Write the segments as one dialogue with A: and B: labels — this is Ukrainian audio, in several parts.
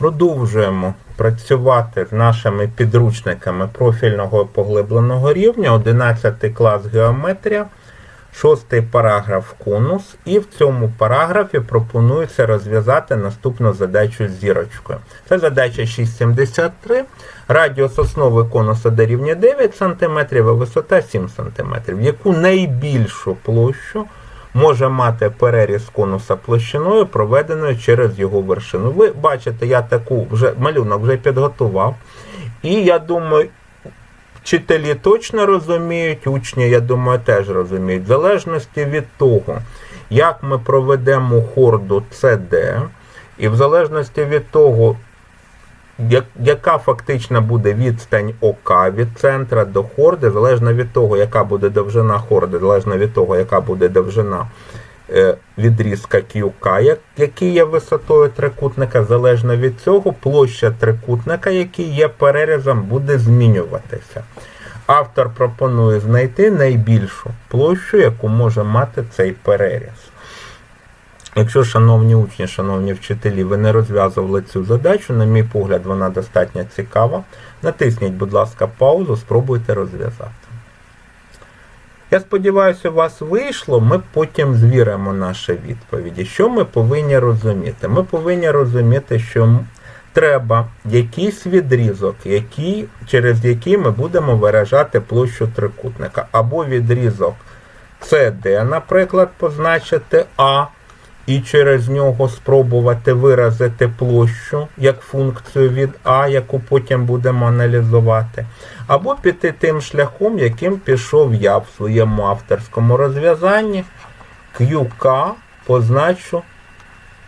A: Продовжуємо працювати з нашими підручниками профільного поглибленого рівня, 11 клас геометрія, 6 параграф конус. І в цьому параграфі пропонується розв'язати наступну задачу з зірочкою. Це задача 673. Радіус основи конуса дорівнює 9 см, а висота 7 см. Яку найбільшу площу може мати переріз конуса площиною, проведеною через його вершину. Ви бачите, я таку вже малюнок вже підготував. І я думаю, вчителі точно розуміють, учні, я думаю, теж розуміють. В залежності від того, як ми проведемо хорду CD, і в залежності від того, яка фактично буде відстань ОК від центра до хорди, залежно від того, яка буде довжина хорди, залежно від того, яка буде довжина е, відрізка QK, як- який є висотою трикутника, залежно від цього, площа трикутника, який є перерізом, буде змінюватися. Автор пропонує знайти найбільшу площу, яку може мати цей переріз. Якщо, шановні учні, шановні вчителі, ви не розв'язували цю задачу, на мій погляд, вона достатньо цікава. Натисніть, будь ласка, паузу, спробуйте розв'язати. Я сподіваюся, у вас вийшло. Ми потім звіримо наші відповіді. Що ми повинні розуміти? Ми повинні розуміти, що треба якийсь відрізок, який, через який ми будемо виражати площу трикутника. Або відрізок CD, наприклад, позначити А, і через нього спробувати виразити площу як функцію від А, яку потім будемо аналізувати. Або піти тим шляхом, яким пішов я в своєму авторському розв'язанні. QK позначу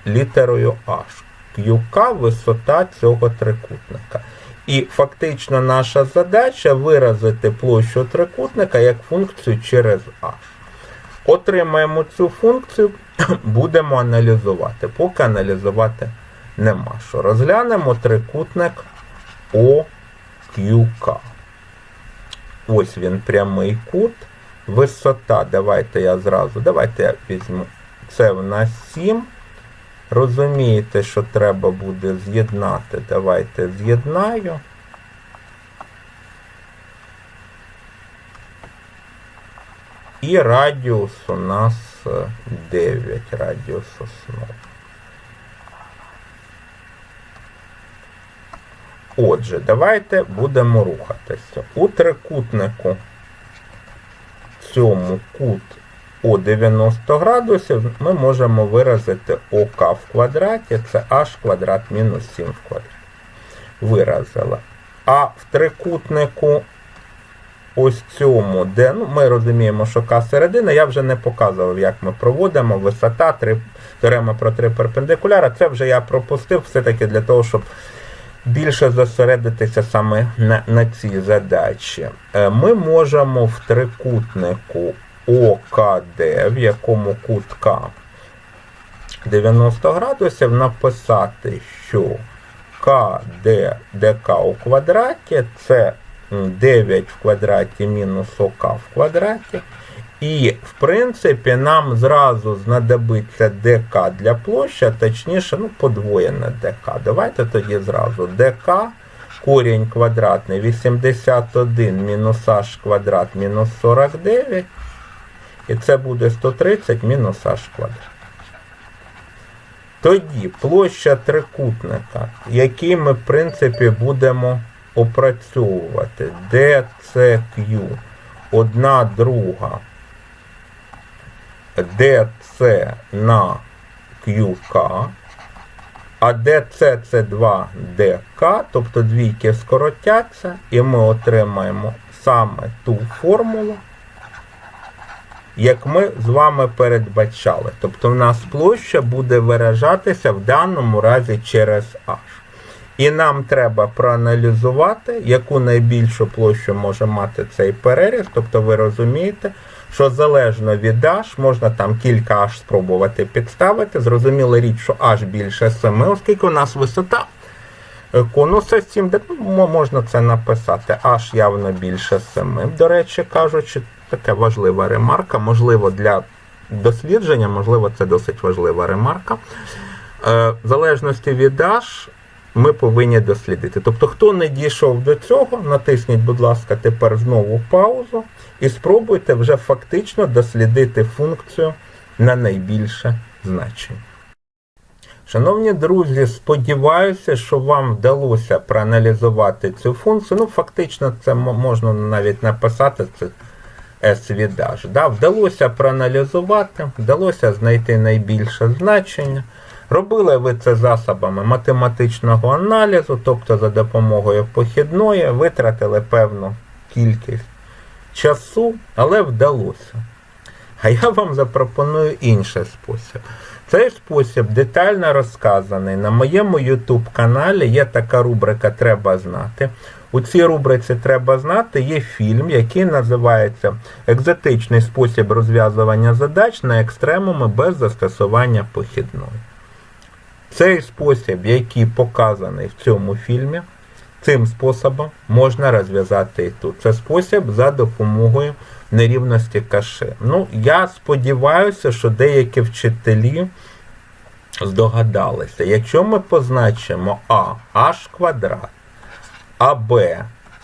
A: літерою H. QK висота цього трикутника. І фактично наша задача виразити площу трикутника як функцію через H. Отримаємо цю функцію, будемо аналізувати. Поки аналізувати нема що. Розглянемо трикутник OQK. Ось він прямий кут. Висота. Давайте я зразу. Давайте я візьму. Це в нас 7. Розумієте, що треба буде з'єднати. Давайте з'єднаю. І радіус у нас е, 9. Радіус основи. Отже, давайте будемо рухатися. У трикутнику цьому кут о 90 градусів ми можемо виразити ОК в квадраті, це h квадрат мінус 7 в квадраті. Виразила. А в трикутнику ось цьому, де ну, ми розуміємо, що К середина, я вже не показував, як ми проводимо, висота, три, теорема про три перпендикуляра. Це вже я пропустив все-таки для того, щоб більше зосередитися саме на, на цій задачі. Е, Ми можемо в трикутнику ОКД, в якому кут К 90 градусів, написати, що КД ДК у квадраті це 9 в квадраті мінус ОК в квадраті. І, в принципі, нам зразу знадобиться ДК для площі, а точніше, ну, подвоєне ДК. Давайте тоді зразу ДК, корінь квадратний 81 мінус H квадрат мінус 49. І це буде 130 мінус H квадрат. Тоді площа трикутника, який ми, в принципі, будемо опрацьовувати. DCQ, одна друга DC на QK, а DC це 2DK, тобто двійки скоротяться, і ми отримаємо саме ту формулу, як ми з вами передбачали. Тобто в нас площа буде виражатися в даному разі через H. І нам треба проаналізувати, яку найбільшу площу може мати цей переріз. Тобто ви розумієте, що залежно від H, можна там кілька H спробувати підставити. Зрозуміла річ, що H більше 7, оскільки у нас висота е, конуса 7, де ну, можна це написати. H явно більше 7. До речі, кажучи, така важлива ремарка, можливо, для дослідження, можливо, це досить важлива ремарка. Е, В залежності від H ми повинні дослідити. Тобто, хто не дійшов до цього, натисніть, будь ласка, тепер знову паузу і спробуйте вже фактично дослідити функцію на найбільше значення. Шановні друзі, сподіваюся, що вам вдалося проаналізувати цю функцію. Ну, фактично, це можна навіть написати це S-віддаж. Да? Вдалося проаналізувати, вдалося знайти найбільше значення. Робили ви це засобами математичного аналізу, тобто за допомогою похідної, витратили певну кількість часу, але вдалося. А я вам запропоную інший спосіб. Цей спосіб детально розказаний на моєму YouTube каналі. Є така рубрика Треба знати. У цій рубриці Треба знати є фільм, який називається Екзотичний спосіб розв'язування задач на екстремуми без застосування похідної. Цей спосіб, який показаний в цьому фільмі, цим способом можна розв'язати і тут. Це спосіб за допомогою нерівності каши. Ну, я сподіваюся, що деякі вчителі здогадалися. Якщо ми позначимо А, h квадрат, АБ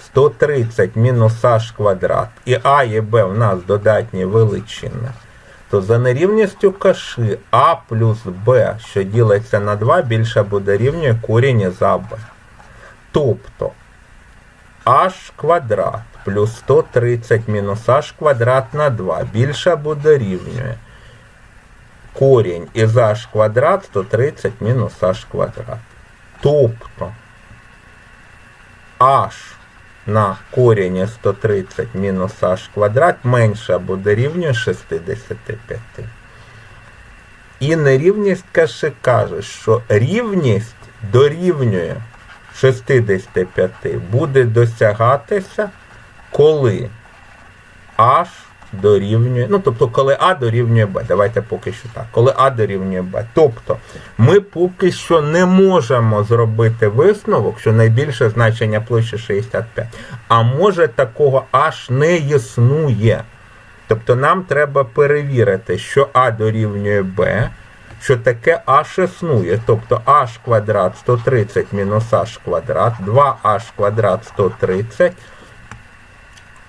A: 130 мінус h квадрат, і А і Б в нас додатні величини, то за нерівністю каши А плюс Б, що ділиться на 2, більше буде рівнює корінь із АБ. Тобто h квадрат плюс 130 мінус h квадрат на 2 більше буде рівнює корінь із h квадрат 130 мінус h квадрат. Тобто h на корінь 130 мінус h квадрат менше буде рівнює 65. І нерівність каши каже, що рівність дорівнює 65 буде досягатися, коли h дорівнює, ну тобто, коли А дорівнює Б. Давайте поки що так. Коли А дорівнює Б. Тобто, ми поки що не можемо зробити висновок, що найбільше значення площі 65. А може такого аж не існує. Тобто нам треба перевірити, що А дорівнює Б, що таке h існує. Тобто h квадрат 130 мінус h квадрат, 2h квадрат 130,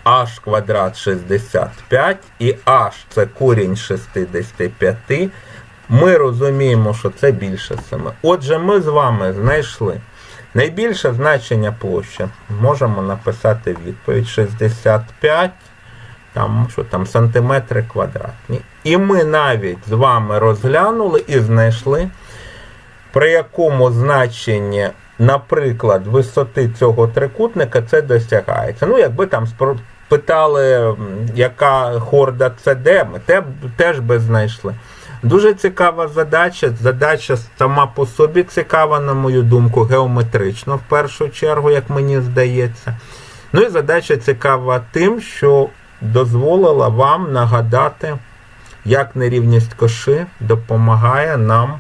A: h квадрат 65 і h це корінь 65. Ми розуміємо, що це більше 7. Отже, ми з вами знайшли найбільше значення площі. Можемо написати відповідь 65 там, що там, сантиметри квадратні. І ми навіть з вами розглянули і знайшли, при якому значенні, наприклад, висоти цього трикутника це досягається. Ну, якби там питали, яка хорда CD, ми теж би знайшли. Дуже цікава задача. Задача сама по собі цікава, на мою думку, геометрично в першу чергу, як мені здається. Ну і задача цікава тим, що дозволила вам нагадати, як нерівність коши допомагає нам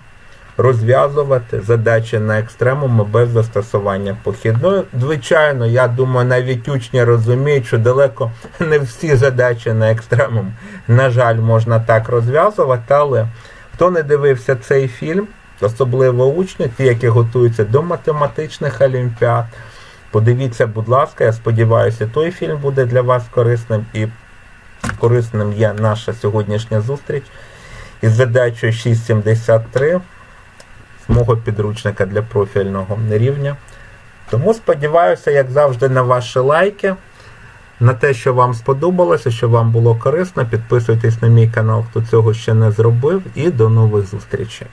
A: розв'язувати задачі на екстремуми без застосування похідної. Звичайно, я думаю, навіть учні розуміють, що далеко не всі задачі на екстремум, на жаль, можна так розв'язувати, але хто не дивився цей фільм, особливо учні, ті, які готуються до математичних олімпіад, Подивіться, будь ласка, я сподіваюся, той фільм буде для вас корисним і корисним є наша сьогоднішня зустріч із задачею 673 з мого підручника для профільного рівня. Тому сподіваюся, як завжди, на ваші лайки, на те, що вам сподобалося, що вам було корисно. Підписуйтесь на мій канал, хто цього ще не зробив, і до нових зустрічей.